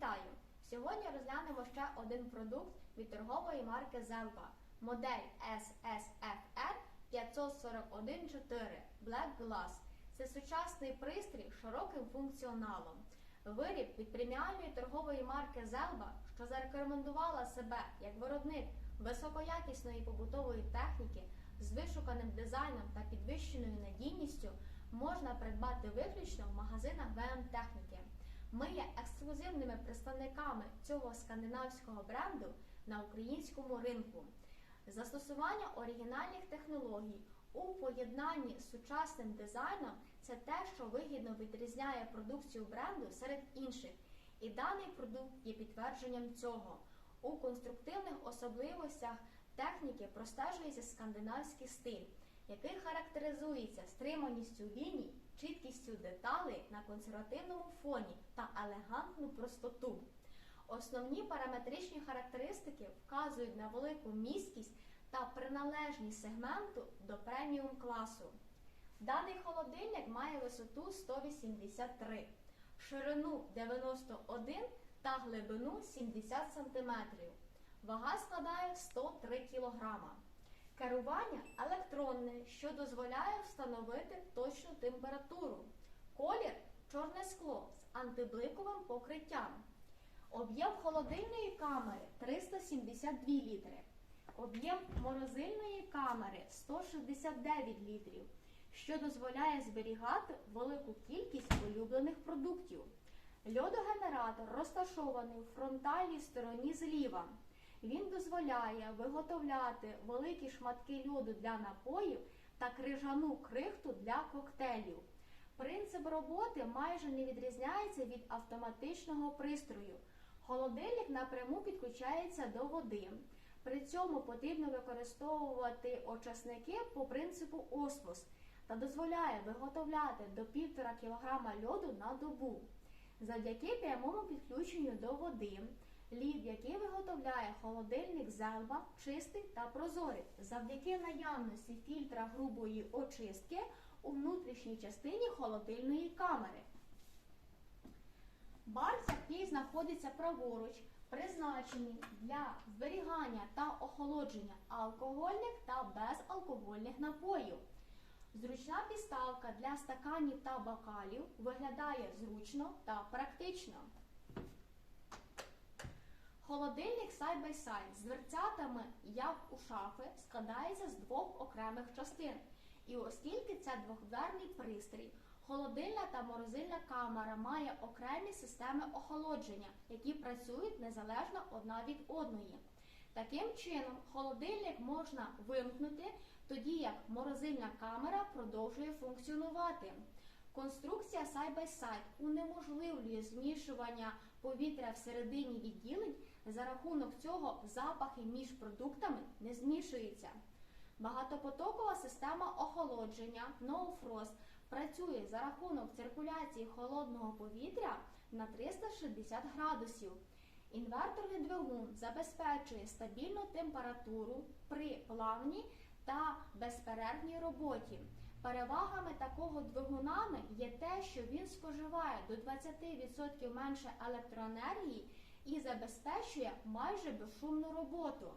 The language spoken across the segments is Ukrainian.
Вітаю! Сьогодні розглянемо ще один продукт від торгової марки Zelba. Модель SSFR 541-4 Black Glass. Це сучасний пристрій з широким функціоналом. Виріб від преміальної торгової марки Zelba, що зарекомендувала себе як виробник високоякісної побутової техніки з вишуканим дизайном та підвищеною надійністю, можна придбати виключно в магазинах ВМ Техніки. Ми є ексклюзивними представниками цього скандинавського бренду на українському ринку. Застосування оригінальних технологій у поєднанні з сучасним дизайном це те, що вигідно відрізняє продукцію бренду серед інших. І даний продукт є підтвердженням цього. У конструктивних особливостях техніки простежується скандинавський стиль, який характеризується стриманістю ліній, чіткістю деталей на консервативному фоні та елегантну простоту. Основні параметричні характеристики вказують на велику місткість та приналежність сегменту до преміум класу. Даний холодильник має висоту 183, ширину 91 та глибину 70 см. Вага складає 103 кг. Керування електронне, що дозволяє встановити точну температуру. Колір чорне скло з антибликовим покриттям. Об'єм холодильної камери 372 літри. Об'єм морозильної камери 169 літрів, що дозволяє зберігати велику кількість улюблених продуктів. Льодогенератор розташований в фронтальній стороні зліва. Він дозволяє виготовляти великі шматки льоду для напоїв та крижану крихту для коктейлів. Принцип роботи майже не відрізняється від автоматичного пристрою. Холодильник напряму підключається до води. При цьому потрібно використовувати очисники по принципу осмос та дозволяє виготовляти до 1,5 кг льоду на добу. Завдяки прямому підключенню до води, лід, який виготовляє холодильник зелба, чистий та прозорий, завдяки наявності фільтра грубої очистки у внутрішній частині холодильної камери. Бар, який знаходиться праворуч, призначений для зберігання та охолодження алкогольних та безалкогольних напоїв. Зручна підставка для стаканів та бокалів виглядає зручно та практично. Холодильник side-by-side з дверцятами, як у шафи, складається з двох окремих частин. І оскільки це двохдверний пристрій, холодильна та морозильна камера має окремі системи охолодження, які працюють незалежно одна від одної. Таким чином, холодильник можна вимкнути, тоді як морозильна камера продовжує функціонувати. Конструкція side-by-side унеможливлює змішування повітря всередині відділень, за рахунок цього запахи між продуктами не змішуються. Багатопотокова система охолодження No Frost працює за рахунок циркуляції холодного повітря на 360 градусів. Інверторний двигун забезпечує стабільну температуру при плавній та безперервній роботі. Перевагами такого двигунами є те, що він споживає до 20% менше електроенергії і забезпечує майже безшумну роботу.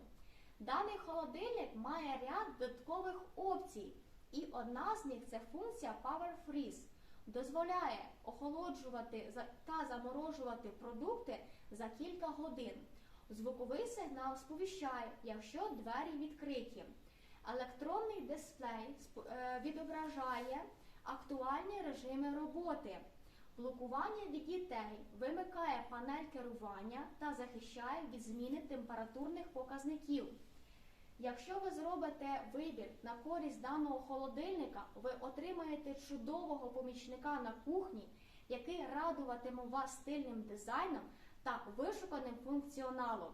Даний холодильник має ряд додаткових опцій, і одна з них це функція Power Freeze. Дозволяє охолоджувати та заморожувати продукти за кілька годин. Звуковий сигнал сповіщає, якщо двері відкриті. Електронний дисплей е, відображає актуальні режими роботи. Блокування від дітей вимикає панель керування та захищає від зміни температурних показників. Якщо ви зробите вибір на користь даного холодильника, ви отримаєте чудового помічника на кухні, який радуватиме вас стильним дизайном та вишуканим функціоналом.